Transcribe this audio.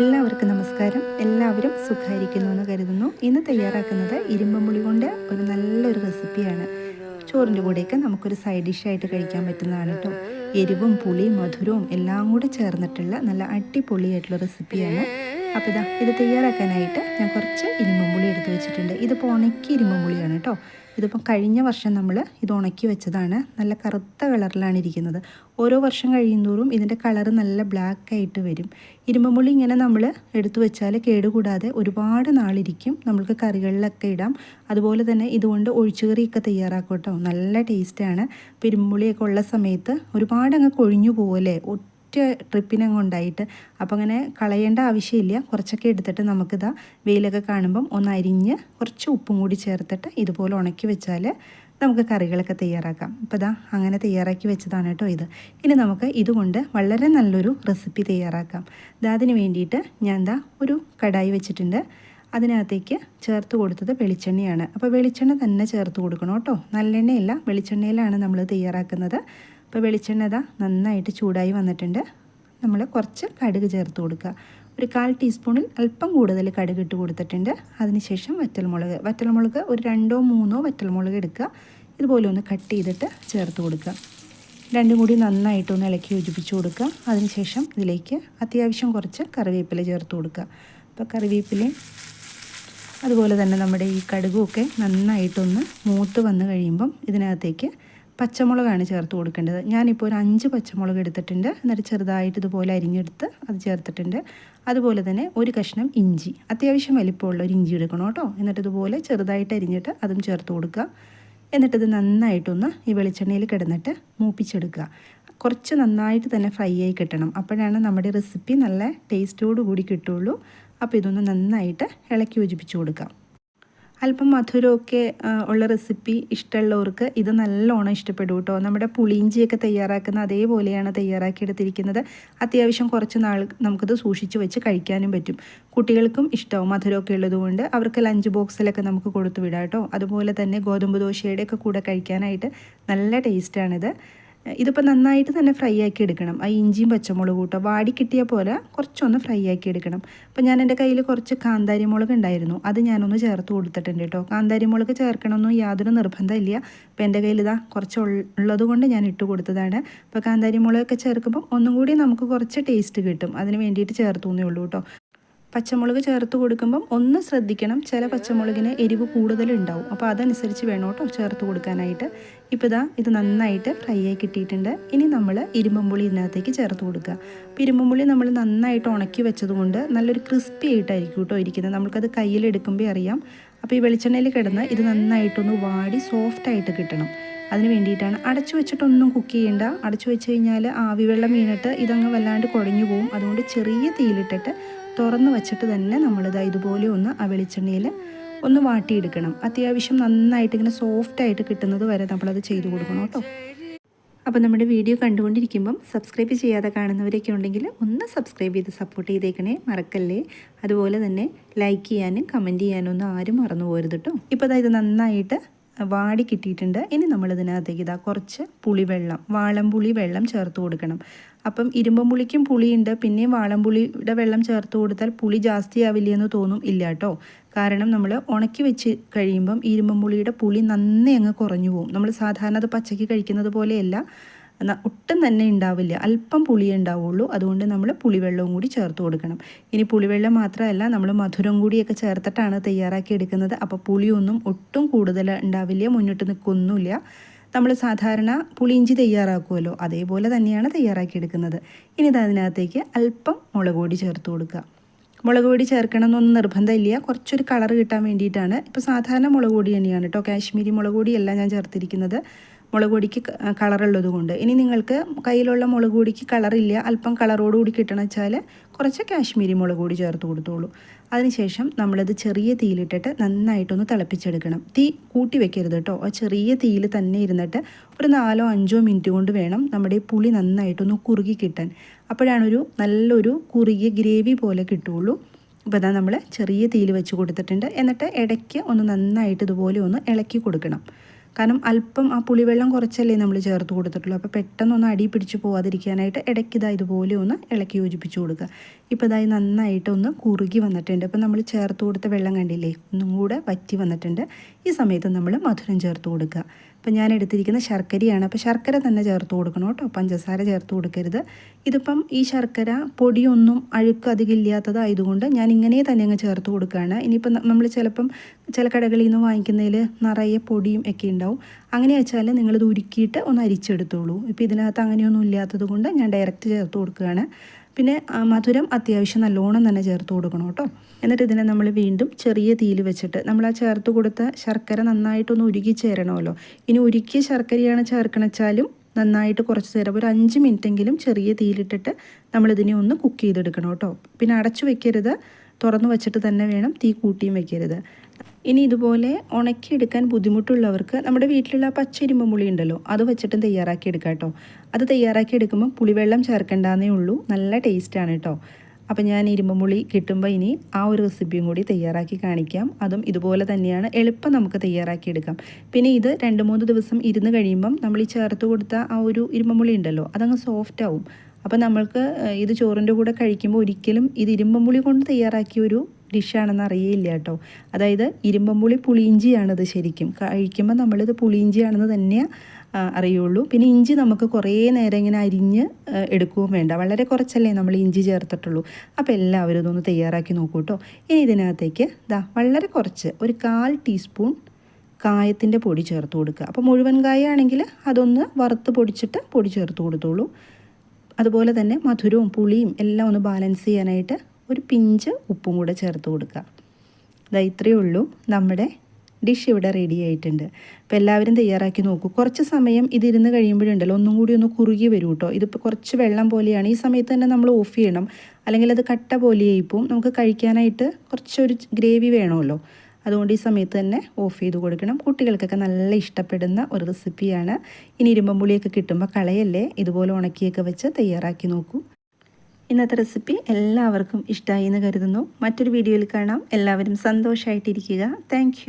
എല്ലാവർക്കും നമസ്കാരം. എല്ലാവരും സുഖമായിരിക്കുന്നു എന്ന് കരുതുന്നു. ഇന്ന് തയ്യാറാക്കുന്നത് ഇരുമ്പമ്പുളി കൊണ്ട് ഒരു നല്ലൊരു റെസിപ്പിയാണ്. ചോറിന്റെ കൂടെയൊക്കെ നമുക്കൊരു സൈഡ് ഡിഷായിട്ട് കഴിക്കാൻ പറ്റുന്നതാണ് കേട്ടോ. എരിവും പുളിയും മധുരവും എല്ലാം കൂടെ ചേർന്നിട്ടുള്ള നല്ല അടിപൊളിയായിട്ടുള്ള റെസിപ്പിയാണ്. അപ്പോൾ ഇതാ ഇത് തയ്യാറാക്കാനായിട്ട് ഞാൻ കുറച്ച് ഇരുമ്പുള്ളി എടുത്ത് വെച്ചിട്ടുണ്ട്. ഇതിപ്പോൾ ഉണക്കി ഇരുമ്പുള്ളിയാണ് കേട്ടോ. ഇതിപ്പോൾ കഴിഞ്ഞ വർഷം നമ്മൾ ഇത് ഉണക്കി വെച്ചതാണ്. നല്ല കറുത്ത കളറിലാണ് ഇരിക്കുന്നത്. ഓരോ വർഷം കഴിയുന്തോറും ഇതിന്റെ കളർ നല്ല ബ്ലാക്ക് ആയിട്ട് വരും. ഇരുമ്പുള്ളി ഇങ്ങനെ നമ്മൾ എടുത്തു വെച്ചാൽ കേടുകൂടാതെ ഒരുപാട് നാളിരിക്കും. നമ്മൾക്ക് കറികളിലൊക്കെ ഇടാം. അതുപോലെ തന്നെ ഇതുകൊണ്ട് ഒഴിച്ചുകറിയൊക്കെ തയ്യാറാക്കും കേട്ടോ. നല്ല ടേസ്റ്റാണ് ഇപ്പോൾ ഇരുമ്പുള്ളിയൊക്കെ ഉള്ള സമയത്ത് ഒരുപാട് അങ്ങ് കൊഴിഞ്ഞു പോകുമല്ലേ ഒറ്റ ട്രിപ്പിനങ്ങ് ഉണ്ടായിട്ട് അപ്പോൾ അങ്ങനെ കളയേണ്ട ആവശ്യമില്ല. കുറച്ചൊക്കെ എടുത്തിട്ട് നമുക്കിതാ വെയിലൊക്കെ കാണുമ്പം ഒന്ന് അരിഞ്ഞ് കുറച്ച് ഉപ്പും കൂടി ചേർത്തിട്ട് ഇതുപോലെ ഉണക്കി വെച്ചാൽ നമുക്ക് കറികളൊക്കെ തയ്യാറാക്കാം. ഇപ്പോൾ ഇതാ അങ്ങനെ തയ്യാറാക്കി വെച്ചതാണ് കേട്ടോ ഇത്. ഇനി നമുക്ക് ഇതുകൊണ്ട് വളരെ നല്ലൊരു റെസിപ്പി തയ്യാറാക്കാം. അതിന് വേണ്ടിയിട്ട് ഞാൻ എന്താ ഒരു കടായി വെച്ചിട്ടുണ്ട്. അതിനകത്തേക്ക് ചേർത്ത് കൊടുത്തത് വെളിച്ചെണ്ണയാണ്. അപ്പോൾ വെളിച്ചെണ്ണ തന്നെ ചേർത്ത് കൊടുക്കണം കേട്ടോ. നല്ലെണ്ണയല്ല വെളിച്ചെണ്ണയിലാണ് നമ്മൾ തയ്യാറാക്കുന്നത്. അപ്പോൾ വെളിച്ചെണ്ണ ഇതാ നന്നായിട്ട് ചൂടായി വന്നിട്ടുണ്ട്. നമ്മൾ കുറച്ച് കടുക് ചേർത്ത് കൊടുക്കുക ഒരു കാൽ ടീസ്പൂണിൽ അല്പം കൂടുതൽ കടുക് ഇട്ട് കൊടുത്തിട്ടുണ്ട്. അതിനുശേഷം വറ്റൽമുളക്. വറ്റൽമുളക് ഒരു രണ്ടോ മൂന്നോ വറ്റൽമുളക് എടുക്കുക ഇതുപോലെ ഒന്ന് കട്ട് ചെയ്തിട്ട് ചേർത്ത് കൊടുക്കുക രണ്ടും കൂടി നന്നായിട്ടൊന്ന് ഇളക്കി യോജിപ്പിച്ച് കൊടുക്കുക അതിനുശേഷം ഇതിലേക്ക് അത്യാവശ്യം കുറച്ച് കറിവേപ്പില ചേർത്ത് കൊടുക്കുക അപ്പോൾ കറിവേപ്പിലയും അതുപോലെ തന്നെ നമ്മുടെ ഈ കടുകുമൊക്കെ നന്നായിട്ടൊന്ന് മൂത്ത് വന്ന് കഴിയുമ്പം ഇതിനകത്തേക്ക് പച്ചമുളകാണ് ചേർത്ത് കൊടുക്കേണ്ടത്. ഞാനിപ്പോൾ ഒരു അഞ്ച് പച്ചമുളക് എടുത്തിട്ടുണ്ട്. എന്നിട്ട് ചെറുതായിട്ട് ഇതുപോലെ അരിഞ്ഞെടുത്ത് അത് ചേർത്തിട്ടുണ്ട്. അതുപോലെ തന്നെ ഒരു കഷ്ണം ഇഞ്ചി. അത്യാവശ്യം വലിപ്പമുള്ള ഒരു ഇഞ്ചി എടുക്കണം കേട്ടോ. എന്നിട്ട് ഇതുപോലെ ചെറുതായിട്ട് അരിഞ്ഞിട്ട് അതും ചേർത്ത് കൊടുക്കുക. എന്നിട്ടിത് നന്നായിട്ടൊന്ന് ഈ വെളിച്ചെണ്ണയിൽ കിടന്നിട്ട് മൂപ്പിച്ചെടുക്കുക. കുറച്ച് നന്നായിട്ട് തന്നെ ഫ്രൈ ആയി കിട്ടണം. അപ്പോഴാണ് നമ്മുടെ റെസിപ്പി നല്ല ടേസ്റ്റോടു കൂടി കിട്ടുള്ളൂ അപ്പോൾ ഇതൊന്ന് നന്നായിട്ട് ഇളക്കി യോജിപ്പിച്ച് കൊടുക്കാം. അല്പം മധുരമൊക്കെ ഉള്ള റെസിപ്പി ഇഷ്ടമുള്ളവർക്ക് ഇത് നല്ലോണം ഇഷ്ടപ്പെടും കേട്ടോ. നമ്മുടെ പുളിയിഞ്ചിയൊക്കെ തയ്യാറാക്കുന്ന അതേപോലെയാണ് തയ്യാറാക്കിയെടുത്തിരിക്കുന്നത്. അത്യാവശ്യം കുറച്ച് നാൾ നമുക്കത് സൂക്ഷിച്ച് വെച്ച് കഴിക്കാനും പറ്റും. കുട്ടികൾക്കും ഇഷ്ടവും മധുരമൊക്കെ ഉള്ളതുകൊണ്ട് അവർക്ക് ലഞ്ച് ബോക്സിലൊക്കെ നമുക്ക് കൊടുത്തു വിടാം കേട്ടോ. അതുപോലെ തന്നെ ഗോതമ്പ് ദോശയുടെയൊക്കെ കൂടെ കഴിക്കാനായിട്ട് നല്ല ടേസ്റ്റാണിത് ഇതിപ്പോൾ നന്നായിട്ട് തന്നെ ഫ്രൈ ആക്കി എടുക്കണം. ആ ഇഞ്ചിയും പച്ചമുളക് കൂട്ടോ. വാടി കിട്ടിയ പോലെ കുറച്ചൊന്ന് ഫ്രൈ ആക്കി എടുക്കണം. അപ്പോൾ ഞാൻ എന്റെ കയ്യിൽ കുറച്ച് കാന്താരി മുളക് ഉണ്ടായിരുന്നു. അത് ഞാനൊന്ന് ചേർത്ത് കൊടുത്തിട്ടുണ്ട് കേട്ടോ. കാന്താരി മുളക് ചേർക്കണമെന്നും യാതൊരു നിർബന്ധമില്ല. അപ്പോൾ എന്റെ കയ്യിൽ ഇതാ കുറച്ച് ഉള്ളത് കൊണ്ട് ഞാൻ ഇട്ട് കൊടുത്തതാണ്. അപ്പോൾ കാന്താരി മുളകൊക്കെ ചേർക്കുമ്പം ഒന്നും കൂടി നമുക്ക് കുറച്ച് ടേസ്റ്റ് കിട്ടും. അതിന് വേണ്ടിയിട്ട് ചേർത്തുന്നേ ഉള്ളൂ കേട്ടോ. പച്ചമുളക് ചേർത്ത് കൊടുക്കുമ്പം ഒന്ന് ശ്രദ്ധിക്കണം. ചില പച്ചമുളകിന് എരിവ് കൂടുതലുണ്ടാവും. അപ്പോൾ അതനുസരിച്ച് വേണം കേട്ടോ ചേർത്ത് കൊടുക്കാനായിട്ട്. ഇപ്പോൾ ഇതാ ഇത് നന്നായിട്ട് ഫ്രൈ ആയി കിട്ടിയിട്ടുണ്ട്. ഇനി നമ്മൾ ഇരുമ്പുള്ളി ഇതിനകത്തേക്ക് ചേർത്ത് കൊടുക്കുക. അപ്പോൾ ഇരുമ്പുള്ളി നമ്മൾ നന്നായിട്ട് ഉണക്കി വെച്ചതുകൊണ്ട് നല്ലൊരു ക്രിസ്പി ആയിട്ടായിരിക്കും കേട്ടോ ഇരിക്കുന്നത്. നമുക്കത് കയ്യിലെടുക്കുമ്പോൾ അറിയാം. അപ്പോൾ ഈ വെളിച്ചെണ്ണയിൽ കിടന്ന് ഇത് നന്നായിട്ടൊന്ന് വാടി സോഫ്റ്റായിട്ട് കിട്ടണം. അതിന് വേണ്ടിയിട്ടാണ് അടച്ചു വെച്ചിട്ടൊന്നും കുക്ക് ചെയ്യേണ്ട. അടച്ചു വെച്ച് കഴിഞ്ഞാൽ ആവി വെള്ളം വീണിട്ട് ഇതങ്ങ് വല്ലാണ്ട് കുഴഞ്ഞു പോകും അതുകൊണ്ട് ചെറിയ തീയിലിട്ടിട്ട് തുറന്ന് വെച്ചിട്ട് തന്നെ നമ്മളിത് ഇതുപോലെ ഒന്ന് ആ വെളിച്ചെണ്ണയിൽ ഒന്ന് വാട്ടിയെടുക്കണം. അത്യാവശ്യം നന്നായിട്ട് ഇങ്ങനെ സോഫ്റ്റ് ആയിട്ട് കിട്ടുന്നത് വരെ നമ്മളത് ചെയ്തു കൊടുക്കണം കേട്ടോ. അപ്പോൾ നമ്മുടെ വീഡിയോ കണ്ടുകൊണ്ടിരിക്കുമ്പം സബ്സ്ക്രൈബ് ചെയ്യാതെ കാണുന്നവരൊക്കെ ഉണ്ടെങ്കിൽ ഒന്ന് സബ്സ്ക്രൈബ് ചെയ്ത് സപ്പോർട്ട് ചെയ്തേക്കണേ മറക്കല്ലേ. അതുപോലെ തന്നെ ലൈക്ക് ചെയ്യാനും കമന്റ് ചെയ്യാനും ഒന്നും ആരും മറന്നു പോരുത് കേട്ടോ. ഇപ്പോൾ ഇത് നന്നായിട്ട് വാടി കിട്ടിയിട്ടുണ്ട്. ഇനി നമ്മളിതിനകത്തേക്ക് ഇതാ കുറച്ച് പുളിവെള്ളം വാളംപുളി വെള്ളം ചേർത്ത് കൊടുക്കണം. അപ്പം ഇരുമ്പുളിക്കും പുളിയുണ്ട്. പിന്നെയും വാളംപുളിയുടെ വെള്ളം ചേർത്ത് കൊടുത്താൽ പുളി ജാസ്തിയാവില്ല എന്ന് തോന്നും ഇല്ല കേട്ടോ. കാരണം നമ്മൾ ഉണക്കി വെച്ച് കഴിയുമ്പം ഇരുമ്പുളിയുടെ പുളി നന്നേ അങ്ങ് കുറഞ്ഞു പോകും നമ്മൾ സാധാരണ അത് പച്ചയ്ക്ക് കഴിക്കുന്നത് പോലെയല്ല. ഒട്ടും തന്നെ ഉണ്ടാവില്ല. അല്പം പുളിയേ ഉണ്ടാവുള്ളൂ. അതുകൊണ്ട് നമ്മൾ പുളിവെള്ളവും കൂടി ചേർത്ത് കൊടുക്കണം. ഇനി പുളിവെള്ളം മാത്രമല്ല നമ്മൾ മധുരം കൂടിയൊക്കെ ചേർത്തിട്ടാണ് തയ്യാറാക്കി എടുക്കുന്നത്. അപ്പോൾ പുളിയൊന്നും ഒട്ടും കൂടുതൽ ഉണ്ടാവില്ല മുന്നിട്ട് നിൽക്കൊന്നുമില്ല. നമ്മൾ സാധാരണ പുളിയിഞ്ചി തയ്യാറാക്കുമല്ലോ. അതേപോലെ തന്നെയാണ് തയ്യാറാക്കി എടുക്കുന്നത്. ഇനി അതിനകത്തേക്ക് അല്പം മുളക് പൊടി ചേർത്ത് കൊടുക്കുക. മുളക് പൊടി ചേർക്കണം ചേർക്കണമെന്നൊന്നും നിർബന്ധമില്ല. കുറച്ചൊരു കളർ കിട്ടാൻ വേണ്ടിയിട്ടാണ്. ഇപ്പോൾ സാധാരണ മുളക് പൊടി തന്നെയാണ് കേട്ടോ. കാശ്മീരി മുളക് പൊടിയല്ല ഞാൻ ചേർത്തിരിക്കുന്നത്. മുളക് പൊടിക്ക് കളറുള്ളത് കൊണ്ട്. ഇനി നിങ്ങൾക്ക് കയ്യിലുള്ള മുളക് പൊടിക്ക് കളറില്ല അല്പം കളറോടുകൂടി കിട്ടണം വെച്ചാൽ കുറച്ച് കാശ്മീരി മുളക് പൊടി ചേർത്ത് കൊടുത്തോളൂ. അതിനുശേഷം നമ്മളത് ചെറിയ തീയിലിട്ടിട്ട് നന്നായിട്ടൊന്ന് തിളപ്പിച്ചെടുക്കണം. തീ കൂട്ടി വെക്കരുത് കേട്ടോ. ആ ചെറിയ തീയിൽ തന്നെ ഇരുന്നിട്ട് ഒരു നാലോ അഞ്ചോ മിനിറ്റ് കൊണ്ട് വേണം നമ്മുടെ പുളി നന്നായിട്ടൊന്ന് കുറുകി കിട്ടാൻ. അപ്പോഴാണൊരു നല്ലൊരു കുറുകിയ ഗ്രേവി പോലെ കിട്ടുള്ളൂ അപ്പോൾ അതാ നമ്മൾ ചെറിയ തീയിൽ വെച്ച് കൊടുത്തിട്ടുണ്ട്. എന്നിട്ട് ഇടയ്ക്ക് ഒന്ന് നന്നായിട്ട് ഇതുപോലെ ഒന്ന് ഇളക്കി കൊടുക്കണം. കാരണം അല്പം ആ പുളിവെള്ളം കുറച്ചല്ലേ നമ്മൾ ചേർത്ത് കൊടുത്തിട്ടുള്ളൂ. അപ്പോൾ പെട്ടെന്നൊന്ന് അടി പിടിച്ച് പോവാതിരിക്കാനായിട്ട് ഇടയ്ക്ക് ഇതാ ഇതുപോലെ ഒന്ന് ഇളക്കി യോജിപ്പിച്ച് കൊടുക്കുക. ഇപ്പോൾ ഇതായി നന്നായിട്ട് ഒന്ന് കുറുകി വന്നിട്ടുണ്ട്. അപ്പോൾ നമ്മൾ ചേർത്ത് കൊടുത്ത വെള്ളം കണ്ടില്ലേ? ഒന്നും കൂടെ വറ്റി വന്നിട്ടുണ്ട്. ഈ സമയത്ത് നമ്മൾ മധുരം ചേർത്ത് കൊടുക്കുക. അപ്പോൾ ഞാൻ എടുത്തിരിക്കുന്ന ശർക്കരയാണ്. അപ്പോൾ ശർക്കര തന്നെ ചേർത്ത് കൊടുക്കണം കേട്ടോ. പഞ്ചസാര ചേർത്ത് കൊടുക്കരുത്. ഇതിപ്പം ഈ ശർക്കര പൊടിയൊന്നും അഴുക്ക് അധികം ഇല്ലാത്തതായതുകൊണ്ട് ഞാൻ ഇങ്ങനെ തന്നെ അങ്ങ് ചേർത്ത് കൊടുക്കുകയാണ്. ഇനിയിപ്പം നമ്മൾ ചിലപ്പം ചില കടകളിൽ നിന്ന് വാങ്ങിക്കുന്നതിൽ നിറയെ പൊടിയും ഒക്കെ ഉണ്ടാവും. അങ്ങനെ വെച്ചാൽ നിങ്ങളിത് ഉരുക്കിയിട്ട് ഒന്ന് അരിച്ചെടുത്തോളൂ. ഇപ്പോൾ ഇതിനകത്ത് അങ്ങനെയൊന്നും ഇല്ലാത്തത് ഞാൻ ഡയറക്റ്റ് ചേർത്ത് കൊടുക്കുകയാണ്. പിന്നെ മധുരം അത്യാവശ്യം നല്ലോണം തന്നെ ചേർത്ത് കൊടുക്കണം കേട്ടോ. എന്നിട്ട് ഇതിനെ നമ്മൾ വീണ്ടും ചെറിയ തീയിൽ വെച്ചിട്ട് നമ്മൾ ആ ചേർത്ത് കൊടുത്ത ശർക്കര നന്നായിട്ടൊന്ന് ഉരുകി ചേരണമല്ലോ. ഇനി ഉരുക്കിയ ശർക്കരയാണ് ചേർക്കണച്ചാലും നന്നായിട്ട് കുറച്ച് നേരം ഒരു അഞ്ച് മിനിറ്റെങ്കിലും ചെറിയ തീയിലിട്ടിട്ട് നമ്മളിതിനെ ഒന്ന് കുക്ക് ചെയ്തെടുക്കണം കേട്ടോ. പിന്നെ അടച്ചു വെക്കരുത് തുറന്നു വെച്ചിട്ട് തന്നെ വേണം തീ കൂട്ടിയും വെക്കരുത്. ഇനി ഇതുപോലെ ഉണക്കിയെടുക്കാൻ ബുദ്ധിമുട്ടുള്ളവർക്ക് നമ്മുടെ വീട്ടിലുള്ള പച്ചരിമ്പുളി ഉണ്ടല്ലോ അത് വെച്ചിട്ടും തയ്യാറാക്കി എടുക്കാം കേട്ടോ. അത് തയ്യാറാക്കി എടുക്കുമ്പോൾ പുളിവെള്ളം ചേർക്കേണ്ടതേ ഉള്ളൂ. നല്ല ടേസ്റ്റാണ് കേട്ടോ. അപ്പം ഞാൻ ഇരുമ്പുളി കിട്ടുമ്പോൾ ഇനി ആ ഒരു റെസിപ്പിയും കൂടി തയ്യാറാക്കി കാണിക്കാം. അതും ഇതുപോലെ തന്നെയാണ് എളുപ്പം നമുക്ക് തയ്യാറാക്കി എടുക്കാം. പിന്നെ ഇത് രണ്ട് മൂന്ന് ദിവസം ഇരുന്ന് കഴിയുമ്പം നമ്മൾ ഈ ചേർത്ത് കൊടുത്ത ആ ഒരു ഇരുമ്പുളി ഉണ്ടല്ലോ അതങ്ങ് സോഫ്റ്റ് ആവും. അപ്പം നമ്മൾക്ക് ഇത് ചോറിന്റെ കൂടെ കഴിക്കുമ്പോൾ ഒരിക്കലും ഇത് ഇരുമ്പുളി കൊണ്ട് തയ്യാറാക്കിയ ഒരു ഡിഷാണെന്ന് അറിയില്ല കേട്ടോ. അതായത് ഇരുമ്പമ്പുളി പുളിയിഞ്ചിയാണിത് ശരിക്കും. കഴിക്കുമ്പോൾ നമ്മളിത് പുളിയിഞ്ചിയാണെന്ന് തന്നെ അറിയുള്ളൂ. പിന്നെ ഇഞ്ചി നമുക്ക് കുറേ നേരം ഇങ്ങനെ അരിഞ്ഞ് എടുക്കുകയും വേണ്ട. വളരെ കുറച്ചല്ലേ നമ്മൾ ഇഞ്ചി ചേർത്തിട്ടുള്ളൂ. അപ്പോൾ എല്ലാവരും ഇതൊന്ന് തയ്യാറാക്കി നോക്കൂ കേട്ടോ. ഇനി ഇതിനകത്തേക്ക് ദാ വളരെ കുറച്ച് ഒരു കാൽ ടീസ്പൂൺ കായത്തിന്റെ പൊടി ചേർത്ത് കൊടുക്കുക. അപ്പോൾ മുഴുവൻ കായ ആണെങ്കിൽ അതൊന്ന് വറുത്ത് പൊടിച്ചിട്ട് പൊടി ചേർത്ത് കൊടുത്തോളൂ. അതുപോലെ തന്നെ മധുരവും പുളിയും എല്ലാം ഒന്ന് ബാലൻസ് ചെയ്യാനായിട്ട് ഒരു പിഞ്ച് ഉപ്പും കൂടെ ചേർത്ത് കൊടുക്കുക. ഇതാ ഇത്രയേ ഉള്ളൂ. നമ്മുടെ ഡിഷ് ഇവിടെ റെഡി ആയിട്ടുണ്ട്. അപ്പോൾ എല്ലാവരും തയ്യാറാക്കി നോക്കൂ. കുറച്ച് സമയം ഇതിരുന്ന് കഴിയുമ്പോഴുണ്ടല്ലോ ഒന്നും കൂടി ഒന്ന് കുറുകി വരും കേട്ടോ ഇതിപ്പോൾ കുറച്ച് വെള്ളം പോലെയാണ്. ഈ സമയത്ത് തന്നെ നമ്മൾ ഓഫ് ചെയ്യണം. അല്ലെങ്കിൽ അത് കട്ട പോലെയായിപ്പോവും. നമുക്ക് കഴിക്കാനായിട്ട് കുറച്ചൊരു ഗ്രേവി വേണമല്ലോ. അതുകൊണ്ട് ഈ സമയത്ത് തന്നെ ഓഫ് ചെയ്ത് കൊടുക്കണം. കുട്ടികൾക്കൊക്കെ നല്ല ഇഷ്ടപ്പെടുന്ന ഒരു റെസിപ്പിയാണ് ഇനി ഇരുമ്പമ്പുളിയൊക്കെ കിട്ടുമ്പോൾ കളയല്ലേ? ഇതുപോലെ ഉണക്കിയൊക്കെ വെച്ച് തയ്യാറാക്കി നോക്കൂ. ഇന്നത്തെ റെസിപ്പി എല്ലാവർക്കും ഇഷ്ടമായി എന്ന് കരുതുന്നു. മറ്റൊരു വീഡിയോയിൽ കാണാം. എല്ലാവരും സന്തോഷമായിട്ടിരിക്കുക താങ്ക്